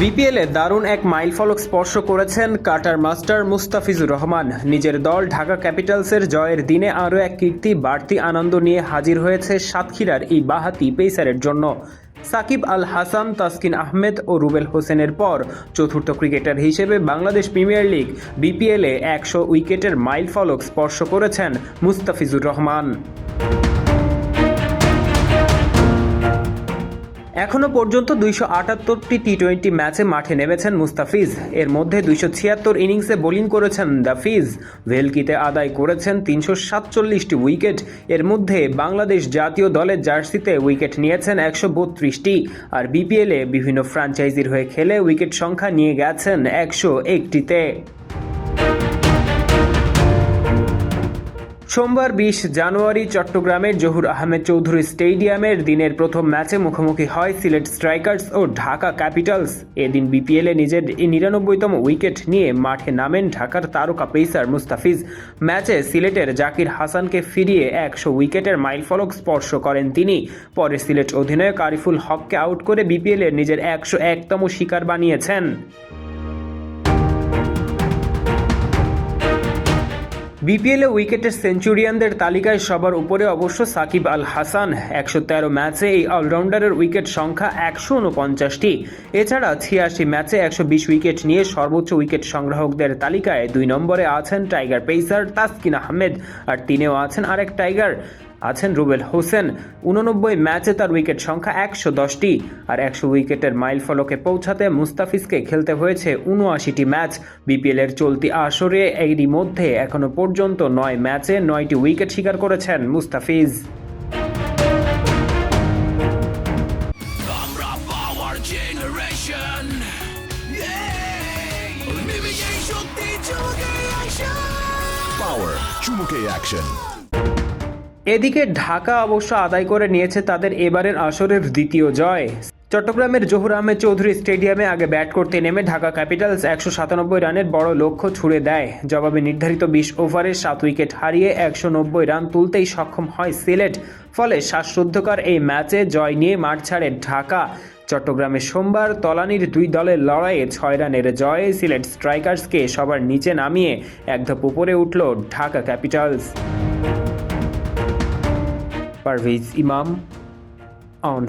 বিপিএলে দারুণ এক মাইলফলক স্পর্শ করেছেন কাটার মাস্টার মুস্তাফিজুর রহমান। নিজের দল ঢাকা ক্যাপিটালসের জয়ের দিনে আরও এক কীর্তি, বাড়তি আনন্দ নিয়ে হাজির হয়েছে সাতক্ষীরার এই বাহাতি পেসারের জন্য। সাকিব আল হাসান, তাসকিন আহমেদ ও রুবেল হোসেনের পর চতুর্থ ক্রিকেটার হিসেবে বাংলাদেশ প্রিমিয়ার লিগ বিপিএলে একশো উইকেটের মাইলফলক স্পর্শ করেছেন মুস্তাফিজুর রহমান। এখনও পর্যন্ত দুইশো আটাত্তরটি টি টোয়েন্টি ম্যাচে মাঠে নেমেছেন মুস্তাফিজ। এর মধ্যে দুইশো ছিয়াত্তর ইনিংসে বোলিং করেছেন দাফিজ। ভেলকিতে আদায় করেছেন তিনশো সাতচল্লিশটি উইকেট। এর মধ্যে বাংলাদেশ জাতীয় দলের জার্সিতে উইকেট নিয়েছেন একশো বত্রিশটি। আর বিপিএলে বিভিন্ন ফ্র্যাঞ্চাইজির হয়ে খেলে উইকেট সংখ্যা নিয়ে গেছেন একশো একটিতে। সোমবার বিশ জানুয়ারি চট্টগ্রামের জহুর আহমেদ চৌধুরী স্টেডিয়ামের দিনের প্রথম ম্যাচে মুখোমুখি হয় সিলেট স্ট্রাইকার্স ও ঢাকা ক্যাপিটালস। এদিন বিপিএলে নিজের নিরানব্বইতম উইকেট নিয়ে মাঠে নামেন ঢাকার তারকা পেসার মুস্তাফিজ। ম্যাচে সিলেটের জাকির হাসানকে ফিরিয়ে একশো উইকেটের মাইলফলক স্পর্শ করেন তিনি। পরে সিলেট অধিনায়ক আরিফুল হককে আউট করে বিপিএলে নিজের একশো একতম শিকার বানিয়েছেন। বিপিএলে উইকেটের সেঞ্চুরিয়ানদের তালিকায় সবার উপরে অবশ্য সাকিব আল হাসান। একশো তেরো ম্যাচে এই অলরাউন্ডারের উইকেট সংখ্যা একশো উনপঞ্চাশটি। এছাড়া ছিয়াশি ম্যাচে একশো বিশ উইকেট নিয়ে সর্বোচ্চ উইকেট সংগ্রাহকদের তালিকায় দুই নম্বরে আছেন টাইগার পেসার তাসকিন আহমেদ, আর তিনেও আছেন আরেক টাইগার। আছেন রুবেল হোসেন। উননব্বই ম্যাচে তার উইকেট সংখ্যা একশো দশটি আর একশো উইকেটের মাইল ফলকে পৌঁছাতে মুস্তাফিজকে খেলতে হয়েছে উনআশিটি ম্যাচ। বিপিএলের চলতি আসরে এরই মধ্যে এখনও পর্যন্ত নয় ম্যাচে নয়টি উইকেট শিকার করেছেন মুস্তাফিজ। Power চুমুকে অ্যাকশন এদিকে ঢাকা অবশ্য আদায় করে নিয়েছে তাদের এবারের আসরের দ্বিতীয় জয়। চট্টগ্রামের জহুর আহমেদ চৌধুরী স্টেডিয়ামে আগে ব্যাট করতে নেমে ঢাকা ক্যাপিটালস একশো সাতানব্বই রানের বড় লক্ষ্য ছুড়ে দেয়। জবাবে নির্ধারিত বিশ ওভারে সাত উইকেট হারিয়ে একশো নব্বই রান তুলতেই সক্ষম হয় সিলেট, ফলে শ্বাসরুদ্ধকর এই ম্যাচে জয় নিয়ে মাঠ ছাড়ে ঢাকা। চট্টগ্রামে সোমবার তলানির দুই দলের লড়াইয়ে ছয় রানের জয়ে সিলেট স্ট্রাইকার্সকে সবার নিচে নামিয়ে এক ধাপ উপরে উঠল ঢাকা ক্যাপিটালস। পারভেজ ইমাম অন